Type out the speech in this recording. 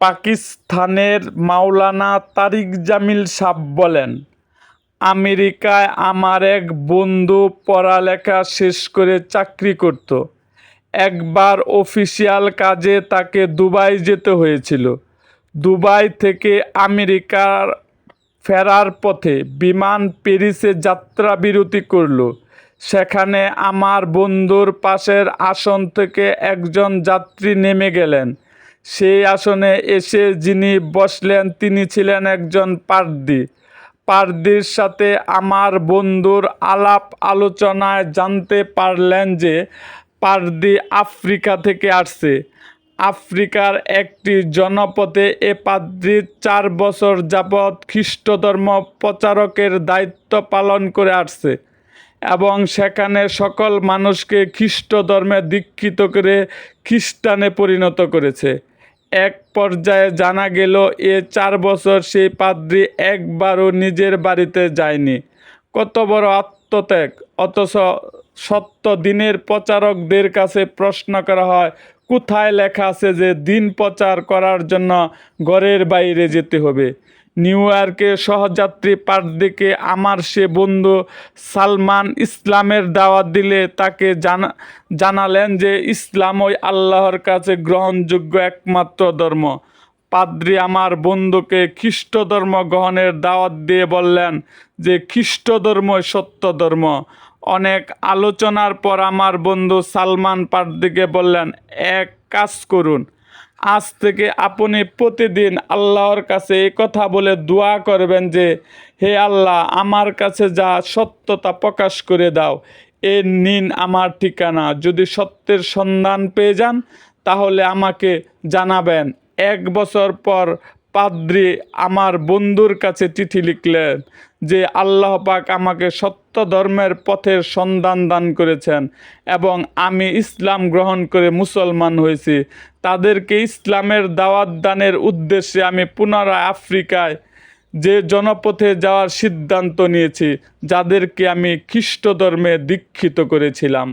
পাকিস্তানের মাওলানা তারিক জামিল সাব বলেন, আমেরিকায় আমার এক বন্ধু পড়ালেখা শেষ করে চাকরি করত। একবার অফিসিয়াল কাজে তাকে দুবাই যেতে হয়েছিল। দুবাই থেকে আমেরিকার ফেরার পথে বিমান প্যারিসে যাত্রা বিরতি করল। সেখানে আমার বন্ধুর পাশের আসন থেকে একজন যাত্রী নেমে গেলেন। সেই আসনে এসে যিনি বসলেন, তিনি ছিলেন একজন পার্দি। পার্দির সাথে আমার বন্ধুর আলাপ আলোচনায় জানতে পারলেন যে পার্দি আফ্রিকা থেকে আসছে। আফ্রিকার একটি জনপদে এ পাদ্রি চার বছর যাবৎ খ্রিস্ট ধর্ম প্রচারকের দায়িত্ব পালন করে আসছে এবং সেখানে সকল মানুষকে খ্রিস্ট ধর্মে দীক্ষিত করে খ্রিস্টানে পরিণত করেছে। এক পর্যায়ে জানা গেল, এ চার বছর সেই পাদ্রি একবারও নিজের বাড়িতে যায়নি। কত বড় আত্মত্যাগ! অথচ সত্য দিনের প্রচারকদের কাছে প্রশ্ন করা হয়, কোথায় লেখা আছে যে দিন প্রচার করার জন্য ঘরের বাইরে যেতে হবে? নিউ ইয়র্কে সহযাত্রী পার্দিকে আমার সে বন্ধু সালমান ইসলামের দাওয়াত দিলে তাকে জানা, জানালেন যে ইসলাম ওই আল্লাহর কাছে গ্রহণযোগ্য একমাত্র ধর্ম। পাদ্রি আমার বন্ধুকে খ্রিস্ট ধর্ম গ্রহণের দাওয়াত দিয়ে বললেন যে খ্রিস্ট ধর্মই সত্য ধর্ম। অনেক আলোচনার পর আমার বন্ধু সালমান পার্দিকে বললেন, এক কাজ করুন। আজ থেকে আপনি প্রতিদিন আল্লাহর কাছে এই কথা বলে দোয়া করবেন যে, হে আল্লাহ, আমার কাছে যা সত্যতা প্রকাশ করে দাও। এ নিন আমার ঠিকানা। যদি সত্যের সন্ধান পেয়ে যান, তাহলে আমাকে জানাবেন। এক বছর পর পাদ্রি আমার বন্ধুর কাছে চিঠি লিখলেন যে আল্লাহ পাক আমাকে সত্য ধর্মের পথের সন্ধান দান করেছেন এবং আমি ইসলাম গ্রহণ করে মুসলমান হয়েছি। তাদেরকে ইসলামের দাওয়াত দানের উদ্দেশ্যে আমি পুনরায় আফ্রিকায় যে জনপথে যাওয়ার সিদ্ধান্ত নিয়েছি, যাদেরকে আমি খ্রিস্ট ধর্মে দীক্ষিত করেছিলাম।